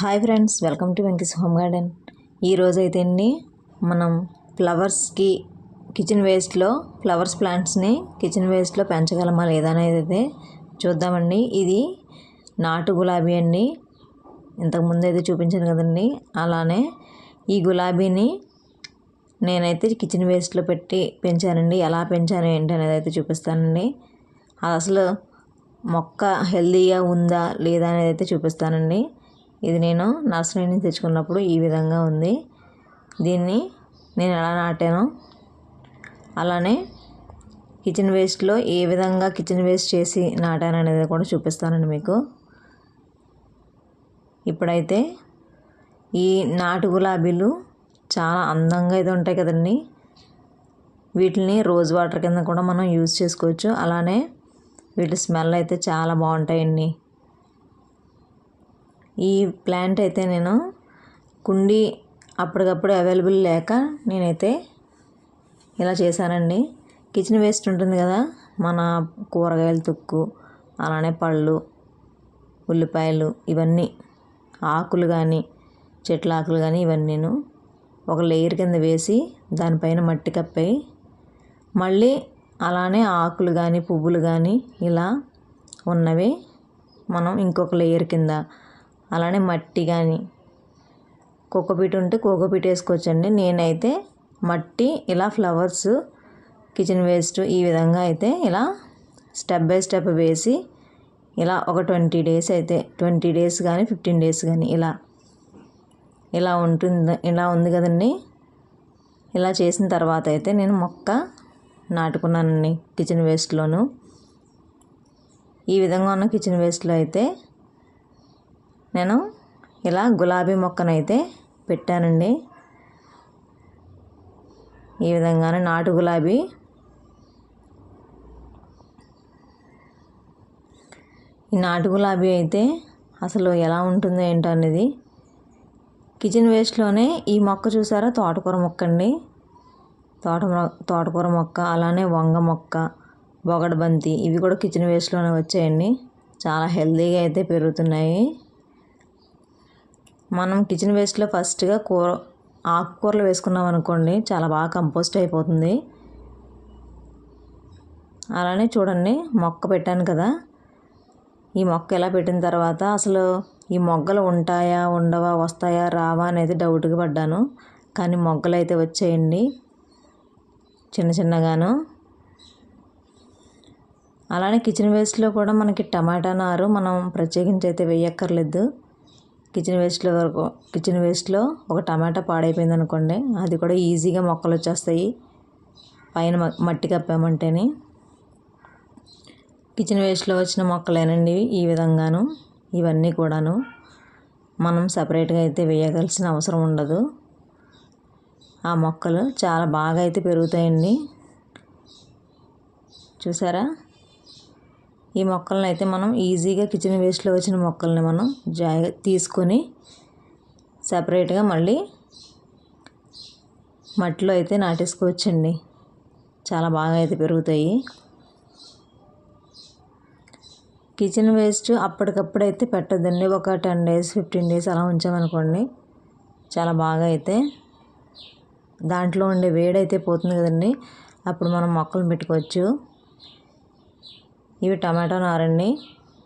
Hi friends welcome to Venky's home garden. ఈరోజు అయితే అండి మనం ఫ్లవర్స్కి కిచెన్ వేస్ట్లో ఫ్లవర్స్ ప్లాంట్స్ని కిచెన్ వేస్ట్లో పెంచగలమా లేదా అనేది అయితే చూద్దామండి. ఇది నాటు గులాబీ అండి. ఇంతకుముందు అయితే చూపించాను కదండి. అలానే ఈ గులాబీని నేనైతే కిచెన్ వేస్ట్లో పెట్టి పెంచానండి. ఎలా పెంచాను ఏంటి అనేది అయితే చూపిస్తానండి. అది అసలు మొక్క హెల్దీగా ఉందా లేదా అనేది అయితే చూపిస్తానండి. ఇది నేను నర్సరీ నుంచి తెచ్చుకున్నప్పుడు ఈ విధంగా ఉంది. దీన్ని నేను ఎలా నాటానో అలానే కిచెన్ వేస్ట్లో ఏ విధంగా కిచెన్ వేస్ట్ చేసి నాటాను అనేది కూడా చూపిస్తానండి మీకు. ఇప్పుడైతే ఈ నాటు గులాబీలు చాలా అందంగా అయితే ఉంటాయి కదండి. వీటిని రోజ్ వాటర్ కింద కూడా మనం యూజ్ చేసుకోవచ్చు. అలానే వీటి స్మెల్ అయితే చాలా బాగుంటాయండి. ఈ ప్లాంట్ అయితే నేను కుండీ అప్పటికప్పుడు అవైలబుల్ లేక నేనైతే ఇలా చేశానండి. కిచెన్ వేస్ట్ ఉంటుంది కదా మన కూరగాయల తుక్కు అలానే పళ్ళు ఉల్లిపాయలు ఇవన్నీ ఆకులు కానీ చెట్ల ఆకులు కానీ ఇవన్నీ నేను ఒక లేయర్ కింద వేసి దానిపైన మట్టి కప్పాయి మళ్ళీ అలానే ఆకులు కానీ పువ్వులు కానీ ఇలా ఉన్నవి మనం ఇంకొక లేయర్ కింద అలానే మట్టి కానీ కోకోపీట్ ఉంటే కోకోపీట్ వేసుకోవచ్చండి. నేనైతే మట్టి ఇలా ఫ్లవర్స్ కిచెన్ వేస్ట్ ఈ విధంగా అయితే ఇలా స్టెప్ బై స్టెప్ వేసి ఇలా ఒక ట్వంటీ డేస్ అయితే ట్వంటీ డేస్ కానీ ఫిఫ్టీన్ డేస్ కానీ ఇలా ఇలా ఉంటుంది ఇలా ఉంది కదండి. ఇలా చేసిన తర్వాత అయితే నేను మొక్క నాటుకున్నానండి కిచెన్ వేస్ట్లోను. ఈ విధంగా ఉన్న కిచెన్ వేస్ట్లో అయితే నేను ఇలా గులాబీ మొక్కనైతే పెట్టానండి. ఈ విధంగానే నాటు గులాబీ. ఈ నాటు గులాబీ అయితే అసలు ఎలా ఉంటుందో ఏంటో అనేది కిచెన్ వేస్ట్లోనే ఈ మొక్క చూసారా? తోటకూర మొక్క అండి తోట తోటకూర మొక్క అలానే వంగ మొక్క బొగడబంతి ఇవి కూడా కిచెన్ వేస్ట్లోనే వచ్చాయండి. చాలా హెల్తీగా అయితే పెరుగుతున్నాయి. మనం కిచెన్ వేస్ట్లో ఫస్ట్గా కూర ఆకుకూరలు వేసుకున్నాం అనుకోండి చాలా బాగా కంపోస్ట్ అయిపోతుంది. అలానే చూడండి మొక్క పెట్టాను కదా. ఈ మొక్క ఎలా పెట్టిన తర్వాత అసలు ఈ మొగ్గలు ఉంటాయా ఉండవా వస్తాయా రావా అనేది డౌట్గా పడ్డాను. కానీ మొగ్గలు అయితే వచ్చాయండి చిన్న చిన్నగాను. అలానే కిచెన్ వేస్ట్లో కూడా మనకి టమాటా నారు మనం ప్రత్యేకించి అయితే వేయక్కర్లేదు. కిచెన్ వేస్ట్లో వరకు కిచెన్ వేస్ట్లో ఒక టమాటా పాడైపోయింది అనుకోండి అది కూడా ఈజీగా మొక్కలు వచ్చేస్తాయి. పైన మట్టి కప్పామంటేనే. కిచెన్ వేస్ట్లో వచ్చిన మొక్కలేనండి ఈ విధంగాను ఇవన్నీ కూడాను. మనం సపరేట్గా అయితే వేయగలసిన అవసరం ఉండదు. ఆ మొక్కలు చాలా బాగా అయితే పెరుగుతాయండి. చూసారా? ఈ మొక్కలను అయితే మనం ఈజీగా కిచెన్ వేస్ట్లో వచ్చిన మొక్కల్ని మనం జా తీసుకొని సపరేట్గా మళ్ళీ మట్టిలో అయితే నాటేసుకోవచ్చండి. చాలా బాగా అయితే పెరుగుతాయి. కిచెన్ వేస్ట్ అప్పటికప్పుడు అయితే పెట్టద్దండి. ఒక టెన్ డేస్ ఫిఫ్టీన్ డేస్ అలా ఉంచామనుకోండి చాలా బాగా అయితే దాంట్లో ఉండే వేడైతే పోతుంది కదండి. అప్పుడు మనం మొక్కలు పెట్టుకోవచ్చు. ఇవి టమాటో నారండి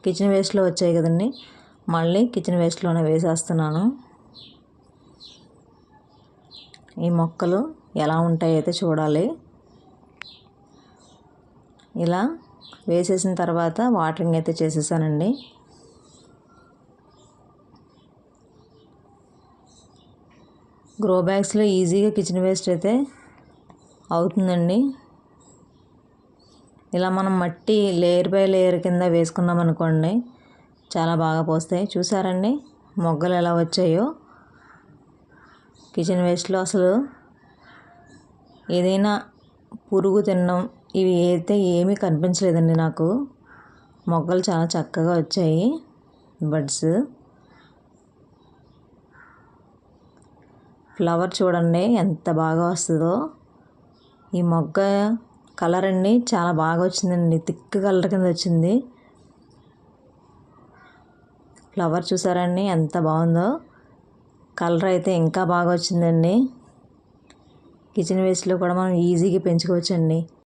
కిచెన్ వేస్ట్లో వచ్చాయి కదండి. మళ్ళీ కిచెన్ వేస్ట్లోనే వేసేస్తున్నాను. ఈ మొక్కలు ఎలా ఉంటాయి అయితే చూడాలి. ఇలా వేసేసిన తర్వాత వాటరింగ్ అయితే చేసేసానండి. గ్రో బ్యాగ్స్లో ఈజీగా కిచెన్ వేస్ట్ అయితే అవుతుందండి. ఇలా మనం మట్టి లేయర్ బై లేయర్ కింద వేసుకున్నాం అనుకోండి చాలా బాగా పోస్తాయి. చూసారండి? మొగ్గలు ఎలా వచ్చాయో. కిచెన్ వేస్ట్లో అసలు ఏదైనా పురుగు తినడం ఇవి అయితే ఏమీ కనిపించలేదండి నాకు. మొగ్గలు చాలా చక్కగా వచ్చాయి. బడ్స్ ఫ్లవర్ చూడండి ఎంత బాగా వస్తుందో. ఈ మొగ్గ కలర్ అండి. చాలా బాగా వచ్చిందండి. థిక్ కలర్ కింద వచ్చింది. ఫ్లవర్ చూసారండి ఎంత బాగుందో. కలర్ అయితే ఇంకా బాగా వచ్చిందండి. కిచెన్ వేస్ట్లో కూడా మనం ఈజీగా పెంచుకోవచ్చండి.